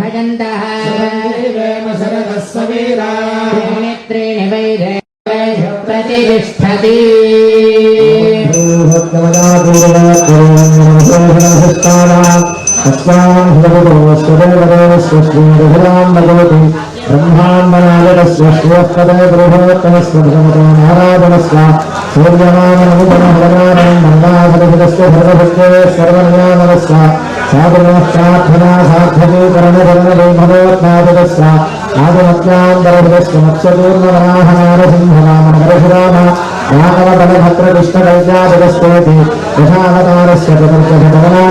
भजन्तः मित्रेण वैरे प्रतिष्ठति ब्रह्माण्डनादस्वस्वस्वदयगृहोत्तमस्वभगवतो सूर्यमानमुपमहरमानं मन्दाभरभृतस्य भगवत्ये सर्वनियामनस्व సూర్యమానముపనహరణానం మందాధరహితస్య సర్వభక్తే సర్వనియామనస్య సాధనోష్టార్థనా సార్థకీకరణకరణే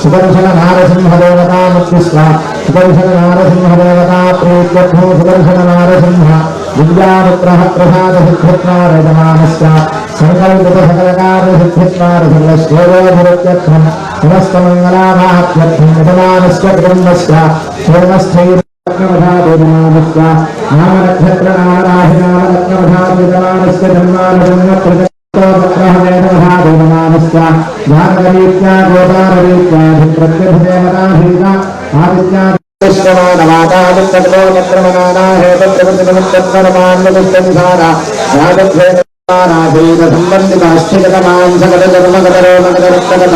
సుదర్శన నారసింహదేవతాముక్తిస్వ సుదర్శన నారసింహదేవతా ప్రీత్యర్థో సుదర్శన నారసింహ విద్యామిత్రः ప్రసాద సిద్ధిత్వారజమానస్య సంకల్పిత సకలకార్య సిద్ధిత్వారసర్వశ్రేయోభిరుత్యర్థం సమస్తమంగళామాప్యర్థం యజమానస్య కుటుంబస్య స్వర్ణస్థైర్ రత్నవధాదేవనామస్య నామనక్షత్ర నామరాహి నామరత్నవధాదేవనామస్య జన్మానజన్మ పుష్పమాన వాతాదిత్యో చక్రమనానా హేతప్రభృతిమత్వర్మాన్మతిష్టానా నాగద్వేతానాభీత సంబంధితాశ్చిగతమాన్ సగత జన్మగతరో నగతరత్తగత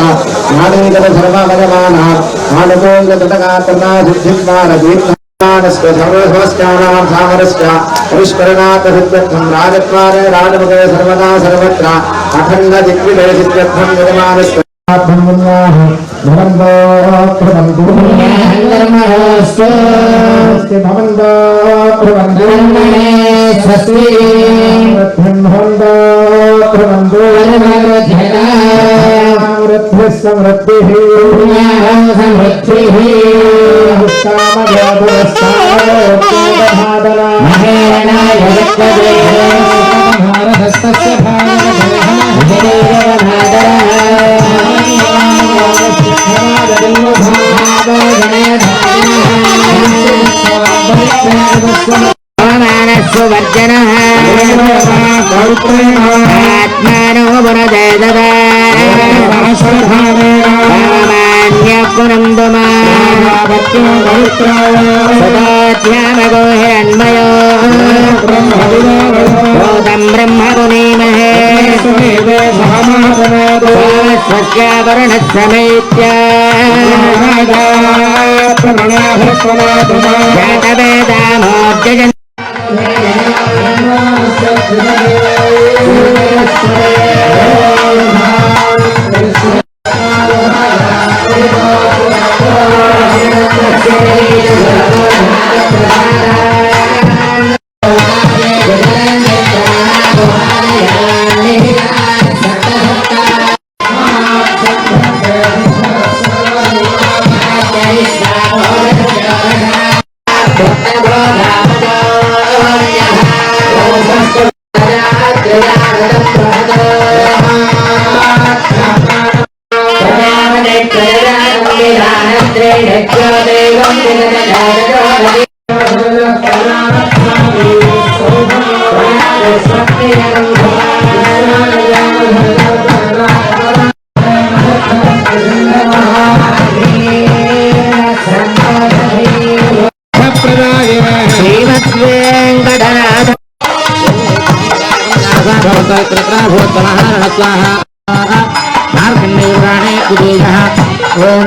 నాదీగత సర్వగతమానా నాలుగోగతగాత్రనా సిద్ధిద్వార దీర్ఘ పరిష్కరణాతృత్వం సర్వదా సర్వత్ర అఖండ దిగ్విజయ యజమానస్ సమృద్ధి పుణ్యాహం సమృద్ధిः మహేరణాయ సువర్జన ఆత్మానో పునందుమా సదాధ్యామగో హిరణ్మయో భూతం బ్రహ్మ పునీమహే స్వస్యావరుణస్సమైత్య జాతవేదామోర్జయన్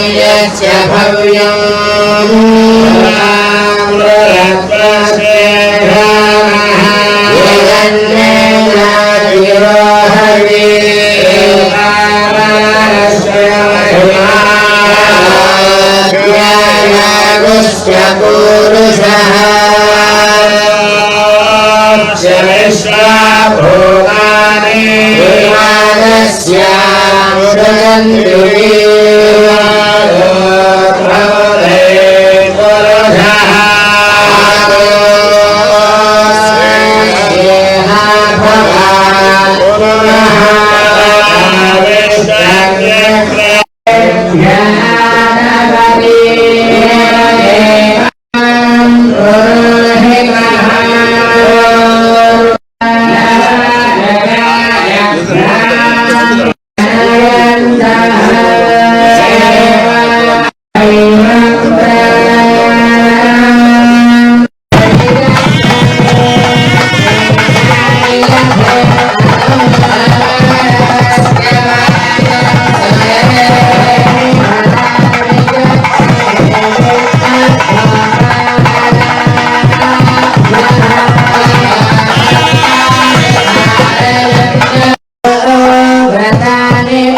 మహాదేవ్యే శివాయే సతతం భూమానస్యామృతంతురీ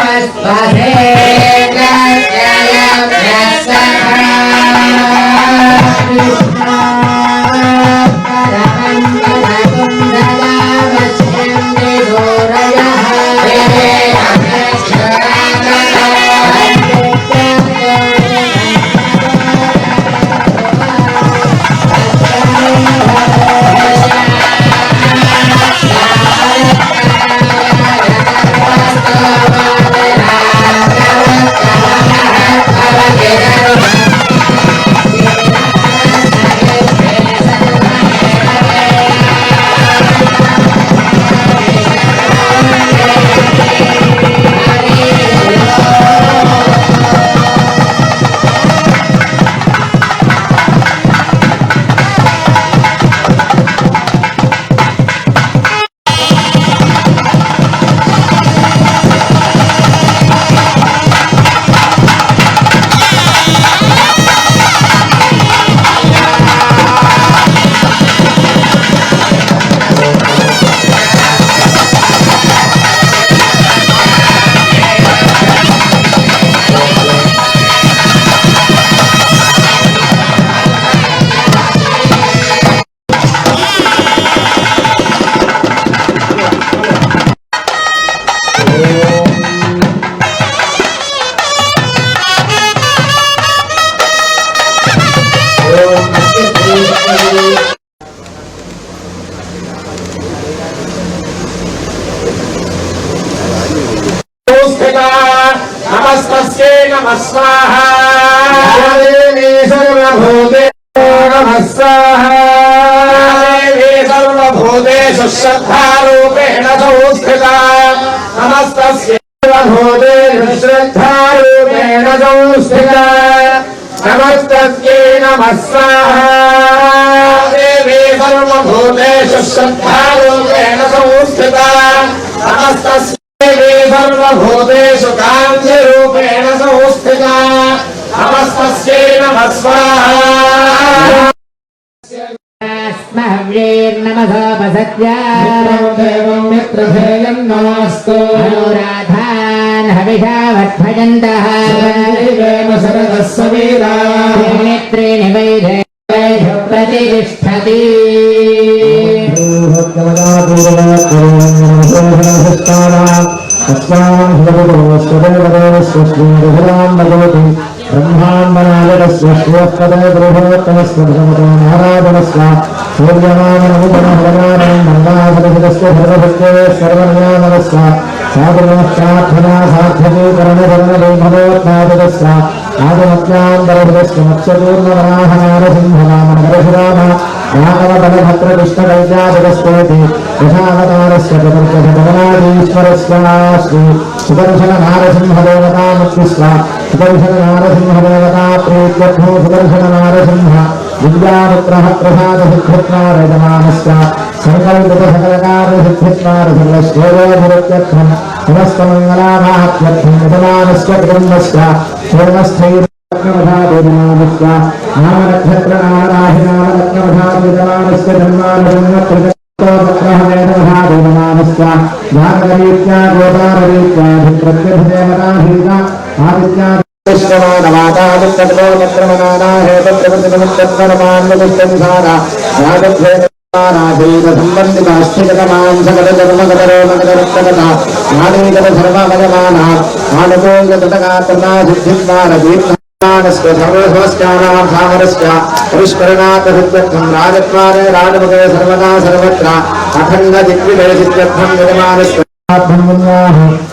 Bhagavad Bhagavad నమః స్వాహా దేవీ సర్వభూతేషు శ్రద్ధారూపేణ సంస్థితా నమస్తస్యై సర్వభూతే శ్రద్ధారూపేణ సంస్థిత నమస్తస్యై నమః స్వాహా దేవీ సర్వభూతేషు శ్రద్ధారూపేణ సంస్థితా నమస్తస్యై దేవీ సర్వభూతేషు కాంతిరూపేణ సంస్థితా నమస్తస్యై నమః స్వాహా స్మహవ్యేర్నమసోపసత్యా దేవం మిత్రభేయం నాస్తు ब्रह्माण्डनायकस्वश्वोत्पदयगृहोत्तमस्वधमतोनाराधनस्व सूर्यमानमुपमहरमानं मङ्गलाभरहितस्य भगवद्भक्तये सर्वनियामनस्व साधुनश्चार्थना साध्यकीकरणधरणलेभगोत्पादकस्व आदमत्यान्तरभृतस्य मत्स्यपूर्णवराहनारसिंहरामनगरसुराम राघवबलभद्रकृष्णकैत्याजगस्वेति यथावतारस्य चतुर्थभगवनादीश्वरस्वा श्री सुदर्शननारसिंहदेवतामुक्तिस्वा సుదర్శన నారసింహదేవతా ప్రీత్యర్థో సుదర్శన నారసింహ విద్యాపుత్రः ప్రసాద సిద్ధిత్వారజమానస్య సంకల్పిత సకలకార్య సిద్ధిత్వార సర్వశ్రేయోభిరుత్యర్థం సమస్తమంగళామాప్యర్థం యజమానస్య కుటుంబస్య పూర్ణస్థైర్ రత్నవధాదేవనామస్య నామనక్షత్ర నామరాహి నామరత్నవధాదేవనామస్య జన్మానజన్మత్రిగోపగ్రహవేదవధాదేవనామస్య జాతకరీత్యా గోదారరీత్యాధిప్రత్యభిదేవతాభీత ఆదిత్యా రాజద్వారే రాజముఖే సర్వదా సర్వత్ర అఖండ దిగ్విజయసిద్ధ్యర్థం నిర్మాణస్య భవంతో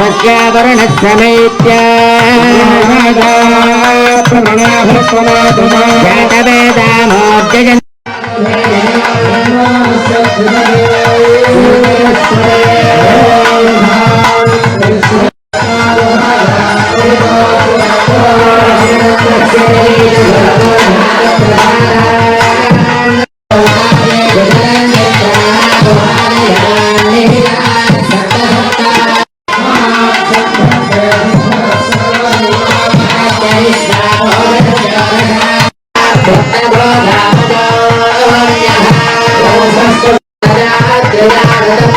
భూతం బ్రహ్మ పునీమహే స్వస్యావరుణస్సమైత్య జాతవేదామోర్జయన్ Thank